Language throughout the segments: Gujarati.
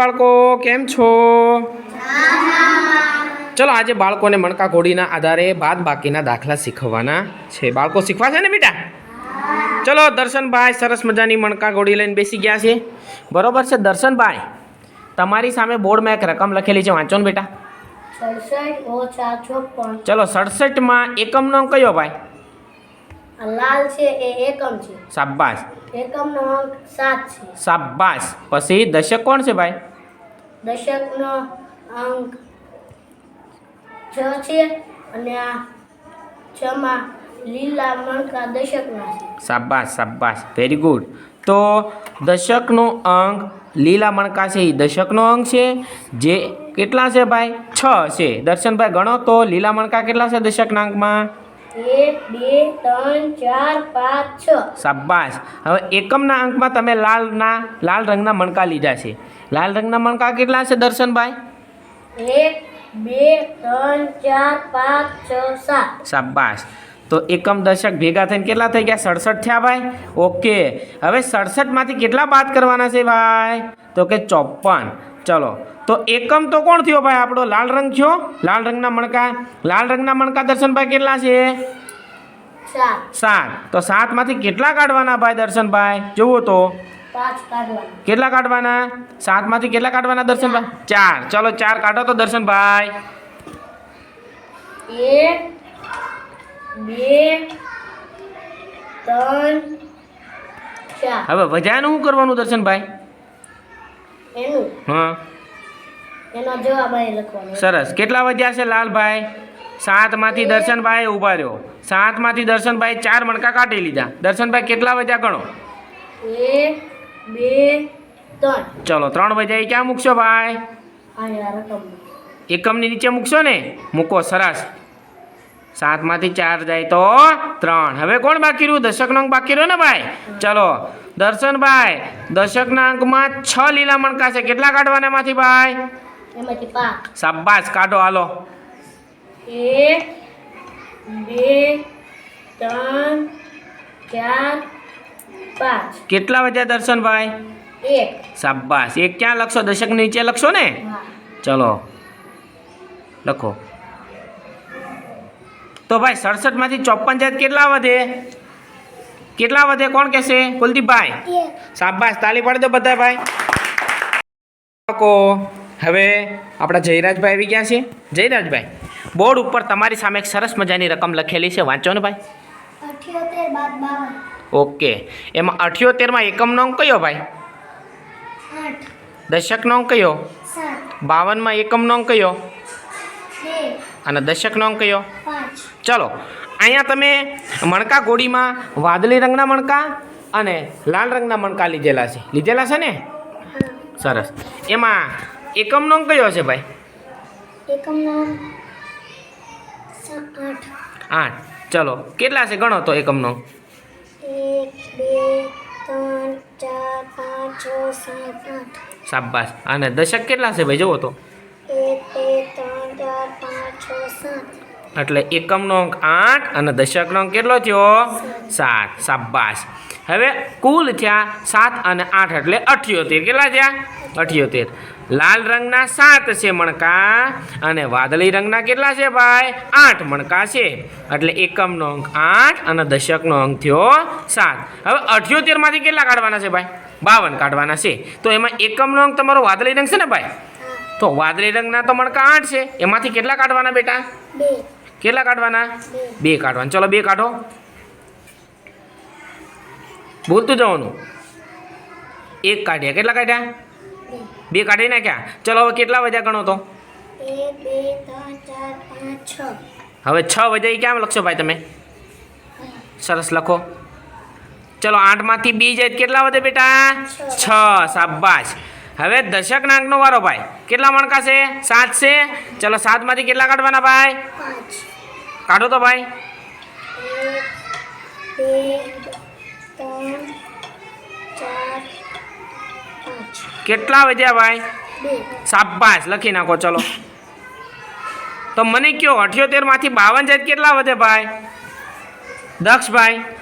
બાળકો કેમ છો? ચલો આજે બાળકોને મણકા ઘોડીના આધારે બાદ બાકીના દાખલા શીખવવાના છે. બાળકો શીખવા છે ને બેટા? ચલો દર્શનભાઈ સરસ મજાની મણકા ઘોડી લઈને બેસી ગયા છે. બરોબર છે દર્શનભાઈ તમારી સામે બોર્ડમાં એક રકમ લખેલી છે. વાંચો ને બેટા. ચલો સડસઠમાં એકમનો કયો ભાઈ? લાલ છે એ એકમ છે. શાબાશ. એકમનો અંક સાત છે. શાબાશ. પછી દશક કોણ છે ભાઈ? દશકનો અંક છ છે અને આ છમાં લીલા મણકા દશકના છે. શાબાશ શાબાશ. વેરી ગુડ તો દશકનો અંક લીલા મણકા છે એ દશકનો અંક છે. જે કેટલા છે ભાઈ? છ છે. દર્શનભાઈ ગણો તો લીલા મણકા કેટલા છે દશકના અંકમાં? એક બે ત્રણ ચાર પાંચ છ. શાબાશ. હવે એકમના અંકમાં તમે લાલના લાલ રંગના મણકા લીધા છે. લાલ રંગના મણકા કેટલા છે દર્શનભાઈ? એક બે ત્રણ ચાર પાંચ છ સાત. શાબાશ. તો એકમ દશક ભેગા થઈને કેટલા થઈ ગયા? સડસઠ થયા ભાઈ? ઓકે. હવે સડસઠમાંથી કેટલા બાદ કરવાના છે ભાઈ? તો કે ચોપન. ચલો. તો એકમ તો કોણ થયો ભાઈ? આપણો લાલ રંગ થયો. લાલ રંગના મણકા લાલ રંગના મણકા દર્શનભાઈ કેટલા છે? સાત. તો સાતમાંથી કેટલા કાઢવાના ભાઈ દર્શનભાઈ? જુઓ તો. કેટલા કાઢવાના? સાતમાંથી કેટલા કાઢવાના દર્શનભાઈ? ચાર. ચલો ચાર કાઢો તો દર્શનભાઈ. એક બે ત્રણ હવે વજાનું શું કરવાનું દર્શનભાઈ? એનું? હા. એનો જવાબ અહીં લખવાનો સરસ. કેટલા વધ્યા છે લાલભાઈ? સાતમાંથી દર્શનભાઈ ઊભા રહ્યો. સાતમાંથી દર્શનભાઈ ચાર મણકા કાઢી લીધા. દર્શનભાઈ કેટલા વધ્યા ગણો? એક બે ત્રણ. ચલો ત્રણ વધ્યા. એ ક્યાં મૂકશો ભાઈ? એકમની નીચે મૂકશો ને? મૂકો સરસ. સાતમાંથી ચાર જાય તો ત્રણ. હવે કોણ બાકી રહ્યું? દશકનો અંક બાકી રહ્યો ને ભાઈ? ચલો દર્શનભાઈ દશકના અંકમાં છ લીલા મણકા છે કેટલા કાઢવાના એમાંથી ભાઈ? શાબાશ કાઢો હાલો. એક બે ત્રણ ચાર પાંચ. કેટલા વધ્યા દર્શનભાઈ? એક. શાબાશ. એક ક્યાં લખશો? દશક નીચે લખશો ને? ચલો લખો. તો ભાઈ સડસઠમાંથી ચોપન જાત કેટલા વધે? કેટલા વધે? કોણ કહેશે? કુલદીપભાઈ. શાબાશ. તાલી પાડી દો બધા ભાઈ. હવે આપણા જયરાજભાઈ આવી ગયા છે. જયરાજભાઈ બોર્ડ ઉપર તમારી સામે એક સરસ મજાની રકમ લખેલી છે. વાંચો ને ભાઈ. ઓકે. એમાં અઠ્યોતેરમાં એકમનો અંક કયો ભાઈ? દશકનો અંક કયો? બાવનમાં એકમનો અંક કયો? અને દશકનો અંક કયો? ચલો અહીંયા તમે મણકા ગોળીમાં વાદળી રંગના મણકા અને લાલ રંગના મણકા લીધેલા છે. લીધેલા છે ને? સરસ. એમાં એકમનો અંક કયો છે ભાઈ? એકમનો આઠ. આઠ. ચલો કેટલા છે? ગણો તો એકમનો. એક બે ત્રણ ચાર પાંચ છ સાત આઠ. શાબાશ. અને દશક કેટલા છે ભાઈ? જુઓ તો. એક બે ત્રણ ચાર પાંચ છ સાત. એટલે એકમનો અંક આઠ અને દશકનો અંક કેટલો થયો? સાત. સાબાસ હવે કુલ થયા સાત અને આઠ એટલે અઠ્યોતેર. કેટલા થયા? અઠ્યોતેર. લાલ રંગના સાત છે મણકા અને વાદળી રંગના કેટલા છે ભાઈ? આઠ મણકા છે. એટલે એકમનો અંક આઠ અને દશકનો અંક થયો સાત. હવે અઠ્યોતેરમાંથી કેટલા કાઢવાના છે ભાઈ? બાવન કાઢવાના છે. તો એમાં એકમનો અંક તમારો વાદળી રંગ છે ને ભાઈ? તો વાદળી રંગના તો મણકા આઠ છે. એમાંથી કેટલા કાઢવાના બેટા? કેટલા કાઢવાના? બે. કાઢવાના. ચલો બે કાઢો. બોલતું જવાનું એક કાઢ્યા. કેટલા કાઢ્યા? બે. કાઢી નાખ્યા. ચલો હવે કેટલા વધ્યા ગણો તો? હવે છ વધ્યા એ ક્યાં લખશો ભાઈ તમે? સરસ લખો. ચલો આઠમાંથી બી જાય કેટલા વધે બેટા? છ. શાબાશ. હવે દશકના અંકનો વારો ભાઈ. કેટલા મણકા છે સાત છે? ચલો સાતમાંથી કેટલા કાઢવાના ભાઈ? પાંચ. કાઢો તો ભાઈ. કેટલા વધ્યા ભાઈ? બે લખી નાખો, ચલો. તો મને કયો અઠ્યોતેરમાંથી બાવન જાય કેટલા વધે ભાઈ? દક્ષભાઈ છવ્વીસ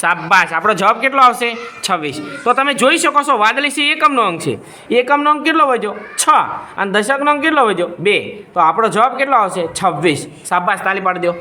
શાબાશ. આપણો જવાબ કેટલો આવશે? છવ્વીસ. તો તમે જોઈ શકો છો, વાદળી સિંહ એકમનો અંક છે. એકમનો અંક કેટલો વધ્યો? છ. અને દશકનો અંક કેટલો વધ્યો? બે. તો આપણો જવાબ કેટલો આવશે? છવ્વીસ. શાબાશ. તાલી પાડી દો.